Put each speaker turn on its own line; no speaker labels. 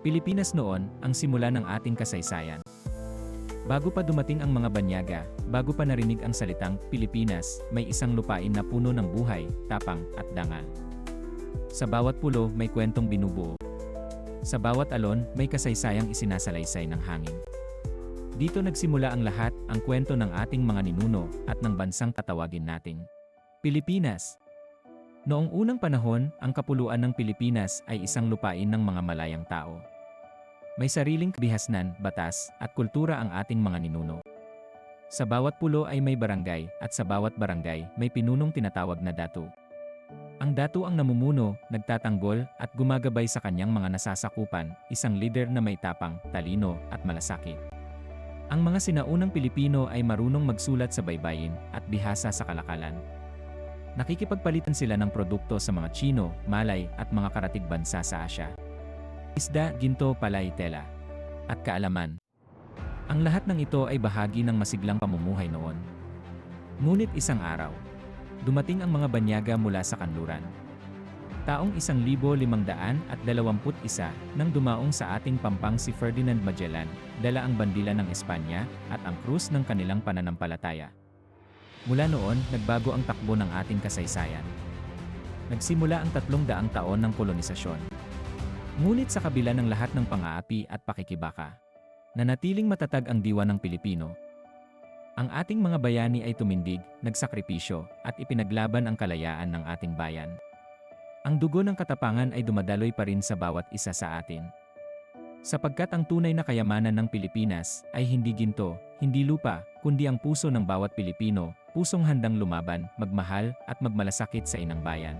Pilipinas noon, ang simula ng ating kasaysayan. Bago pa dumating ang mga banyaga, bago pa narinig ang salitang Pilipinas, may isang lupain na puno ng buhay, tapang, at dangal. Sa bawat pulo, may kwentong binubuo. Sa bawat alon, may kasaysayang isinasalaysay ng hangin. Dito nagsimula ang lahat, ang kwento ng ating mga ninuno, at ng bansang tatawagin nating Pilipinas. Noong unang panahon, ang kapuluan ng Pilipinas ay isang lupain ng mga malayang tao. May sariling bihasnan, batas, at kultura ang ating mga ninuno. Sa bawat pulo ay may barangay, at sa bawat barangay may pinunong tinatawag na datu. Ang datu ang namumuno, nagtatanggol, at gumagabay sa kanyang mga nasasakupan, isang leader na may tapang, talino, at malasakit. Ang mga sinaunang Pilipino ay marunong magsulat sa baybayin, at bihasa sa kalakalan. Nakikipagpalitan sila ng produkto sa mga Chino, Malay, at mga karatig bansa sa Asya. Isda, ginto, palay, tela. At kaalaman. Ang lahat ng ito ay bahagi ng masiglang pamumuhay noon. Ngunit isang araw, dumating ang mga banyaga mula sa kanluran. Taong isang libo limang daan at dalawamput isa nang dumaong sa ating pampang si Ferdinand Magellan, dala ang bandila ng Espanya at ang krus ng kanilang pananampalataya. Mula noon, nagbago ang takbo ng ating kasaysayan. Nagsimula ang tatlong daang taon ng kolonisasyon. Ngunit sa kabila ng lahat ng pang-aapi at pakikibaka, nanatiling matatag ang diwa ng Pilipino. Ang ating mga bayani ay tumindig, nagsakripisyo, at ipinaglaban ang kalayaan ng ating bayan. Ang dugo ng katapangan ay dumadaloy pa rin sa bawat isa sa atin. Sapagkat ang tunay na kayamanan ng Pilipinas ay hindi ginto, hindi lupa, kundi ang puso ng bawat Pilipino, pusong handang lumaban, magmahal, at magmalasakit sa inang bayan.